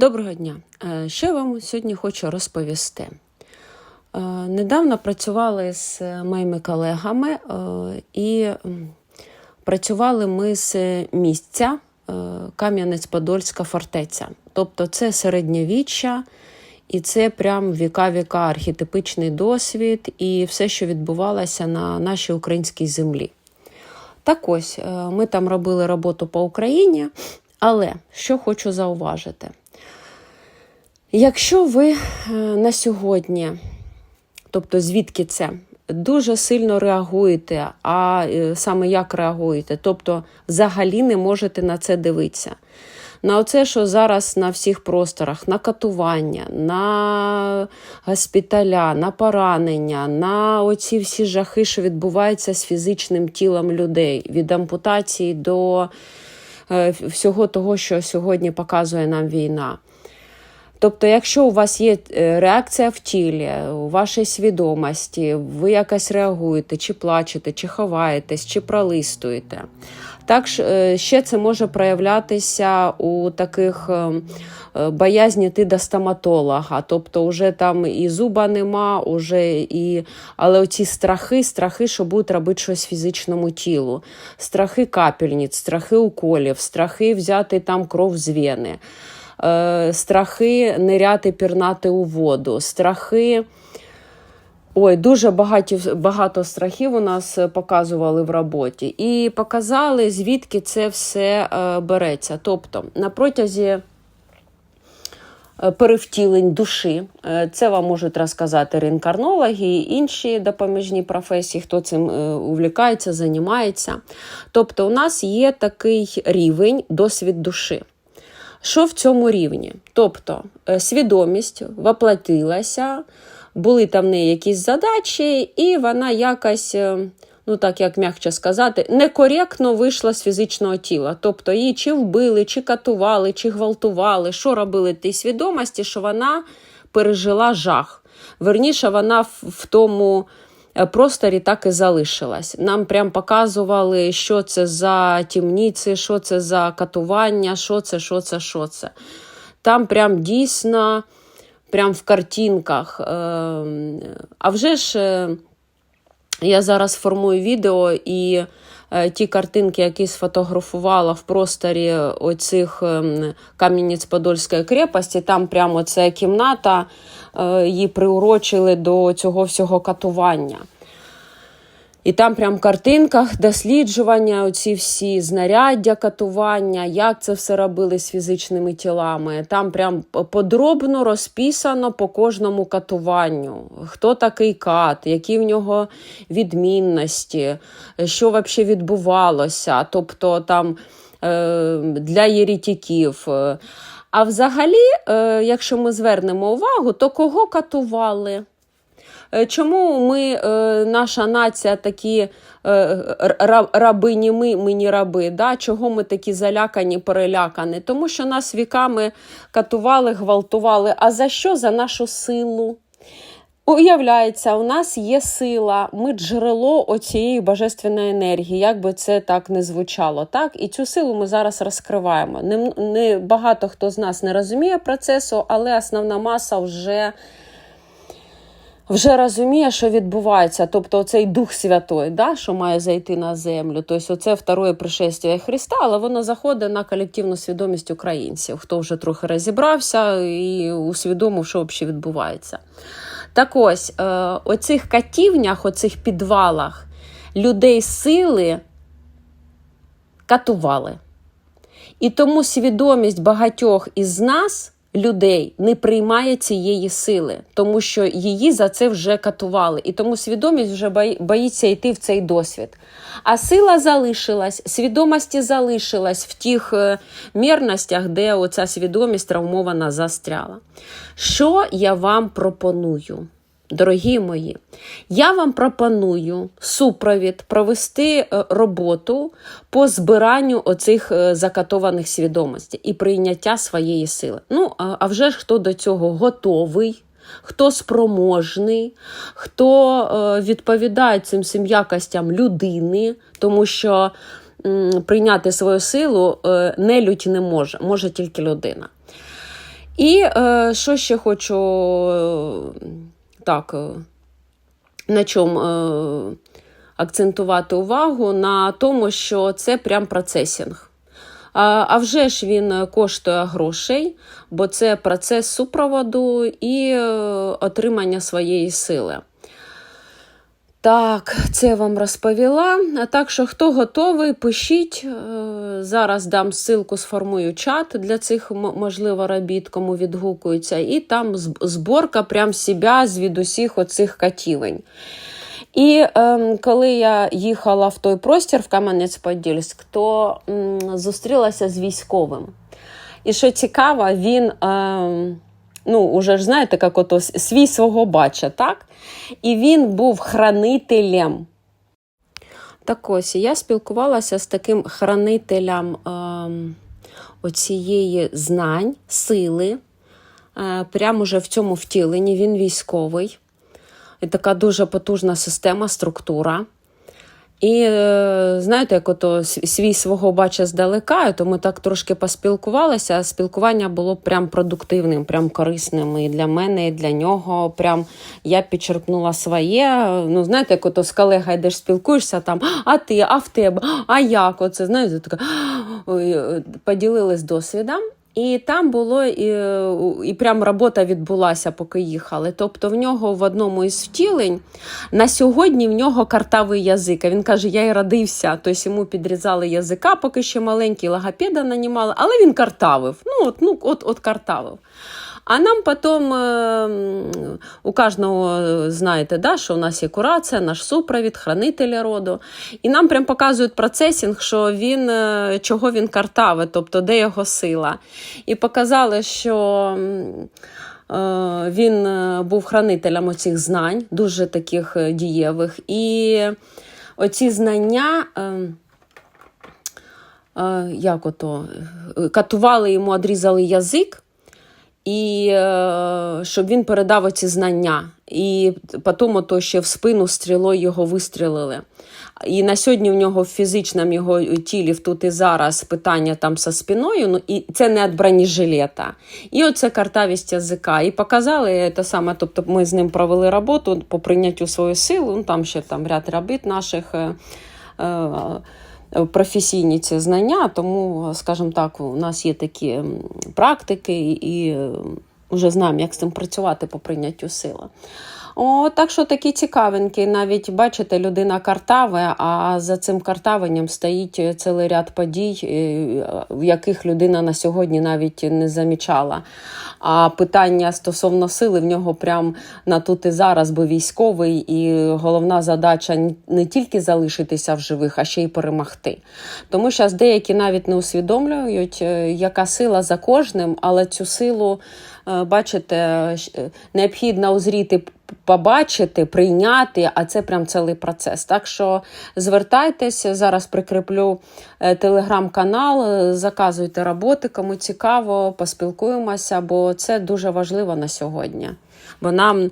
Доброго дня! Е, Що я вам сьогодні хочу розповісти? Е, Недавно працювали з моїми колегами е, і працювали ми з місця Кам'янець-Подольська фортеця. Тобто це середньовіччя, і це прям віка-віка архетипичний досвід і все, що відбувалося на нашій українській землі. Так ось, ми там робили роботу по Україні, але що хочу зауважити. Якщо ви е, на сьогодні, тобто звідки це, дуже сильно реагуєте, а е, саме як реагуєте, тобто взагалі не можете на це дивитися. На оце, що зараз на всіх просторах, на катування, на госпіталя, на поранення, на оці всі жахи, що відбуваються з фізичним тілом людей, від ампутації до е, всього того, що сьогодні показує нам війна. Тобто, якщо у вас є е, реакція в тілі, у вашій свідомості, ви якось реагуєте, чи плачете, чи ховаєтесь, чи пролистуєте. Так е, ще це може проявлятися у таких е, боязні йти до стоматолога. Тобто, вже там і зуба нема, уже і... але оці страхи, страхи, що будуть робити щось фізичному тілу, страхи капельниць, страхи уколів, страхи взяти там кров з вени. Е, страхи ниряти, пірнати у воду, страхи. Ой, дуже багаті, багато страхів у нас показували в роботі. І показали, звідки це все е, береться. Тобто, на протязі е, перевтілень душі, е, це вам можуть розказати реінкарнологи і інші допоміжні професії, хто цим е, увлікається, займається. Тобто, у нас є такий рівень досвід душі. Що в цьому рівні? Тобто е, свідомість воплотилася, були там в неї якісь задачі, і вона якось, е, ну так як м'якче сказати, некоректно вийшла з фізичного тіла. Тобто її чи вбили, чи катували, чи гвалтували, що робили тій свідомості, що вона пережила жах. Верніше, вона в тому. Е, Просторі так і залишилась. Нам прям показували, що це за тімніці, що це за катування, що це, що це, що це. Там прям дійсно, прям в картинках. е, А вже ж е, я зараз формую відео і ті картинки, які сфотографувала в просторі оцих ем, Кам'янець-Подольської крепості, там прямо ця кімната, е, її приурочили до цього всього катування. І там прям картинках досліджування, оці всі знаряддя катування, як це все робили з фізичними тілами. Там прям подробно розписано по кожному катуванню, хто такий кат, які в нього відмінності, що взагалі відбувалося. Тобто там е, для єрітіків. А взагалі, е, якщо ми звернемо увагу, то кого катували? Е, Чому ми, е, наша нація, такі е, ра- рабині ми, ми не раби? Да? Чого ми такі залякані, перелякані? Тому що нас віками катували, гвалтували. А за що? За нашу силу. Уявляється, у нас є сила, ми джерело оцієї божественної енергії, як би це так не звучало. Так? І цю силу ми зараз розкриваємо. Не, не багато хто з нас не розуміє процесу, але основна маса вже вже розуміє, що відбувається. Тобто цей Дух Святой, да, що має зайти на землю. Тобто, це второе пришестя Христа, але воно заходить на колективну свідомість українців, хто вже трохи розібрався і усвідомив, що взагалі відбувається. Так ось, е, оцих катівнях, оцих підвалах людей сили катували. І тому свідомість багатьох із нас, людей, не приймає цієї сили, тому що її за це вже катували. І тому свідомість вже боїться йти в цей досвід. А сила залишилась, свідомості залишилась в тих е, мірностях, де оця свідомість травмована застряла. Що я вам пропоную? Дорогі мої, я вам пропоную супровід провести е, роботу по збиранню оцих е, закатованих свідомостей і прийняття своєї сили. Ну, а вже ж хто до цього готовий, хто спроможний, хто е, відповідає цим всім якостям людини, тому що прийняти свою силу нелюдь не може, може тільки людина. І що ще хочу так, е, на чому е, акцентувати увагу? На тому, що це прям процесінг. А, вже ж він коштує грошей, бо це процес супроводу і е, отримання своєї сили. Так, це вам розповіла. Так що, хто готовий, пишіть. Е, Зараз дам ссылку, сформую чат для цих, можливо, робіт, кому відгукується. І там зборка прям себе з усіх оцих катівень. І ем, коли я їхала в той простір в Кам'янець-Подільськ, то м, зустрілася з військовим. І що цікаво, він. Ем, ну, уже ж знаєте, як ото свій свого бача, так? І він був хранителем. Так ось, я спілкувалася з таким хранителем ем, оцієї знань, сили, е, прямо уже в цьому втіленні. Він військовий. І така дуже потужна система, структура. І е, знаєте, як ото свій свого бача здалека, то ми так трошки поспілкувалися. а Спілкування було прям продуктивним, прям корисним і для мене, і для нього. Прям я підчерпнула своє. Ну, знаєте, як ото з колегою йдеш спілкуєшся, там, а ти, а в тебе, а як? Оце знаєте, така е, поділились досвідом. І там було і, і прям робота відбулася, поки їхали. Тобто в нього в одному із втілень на сьогодні в нього картавий язик. Він каже: я і родився. Тобто йому підрізали язика, поки ще маленький, логопеда нанімали, але він картавив. Ну, от, ну, от, от картавив. А нам потім е, у кожного е, знаєте, да, що у нас є курація, наш супровід, хранителі роду. І нам прям показують процесінг, що він е, чого він картавить, тобто де його сила. І показали, що е, він е, був хранителем оцих знань, дуже таких дієвих. І оці знання. Як ото катували йому, одрізали язик, і е, щоб він передав оці знання. І потім ото ще в спину стрілою його вистрілили. І на сьогодні в нього в фізичному його тілі тут і зараз питання там зі спиною, ну і це не від бронежилета. І оце картавість язика. І показали те саме, тобто ми з ним провели роботу по прийняттю своєї сили, ну там ще там ряд робіт наших. Е, е, професійні ці знання, тому, скажімо так, у нас є такі практики і е, вже знаємо, як з цим працювати по прийняттю сили. О, так що такі цікавинки. Навіть бачите, людина картаве, а за цим картавенням стоїть цілий ряд подій, е, в яких людина на сьогодні навіть не замічала. А питання стосовно сили в нього прям на тут і зараз, бо військовий, і головна задача не тільки залишитися в живих, а ще й перемогти. Тому що деякі навіть не усвідомлюють, е, яка сила за кожним, але цю силу, е, бачите, е, необхідно узріти, побачити, прийняти, а це прям цілий процес. Так що звертайтеся, зараз прикріплю е, телеграм-канал, е, заказуйте роботи, кому цікаво, поспілкуємося, бо це дуже важливо на сьогодні. Бо нам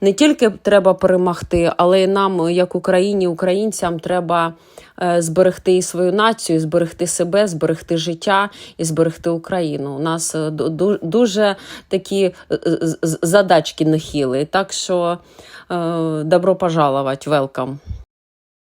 не тільки треба перемогти, але й нам, як Україні, українцям, треба е, зберегти і свою націю, зберегти себе, зберегти життя і зберегти Україну. У нас е, ду- ду- дуже такі е, задачки нахіли. Так що добро пожаловать, welcome.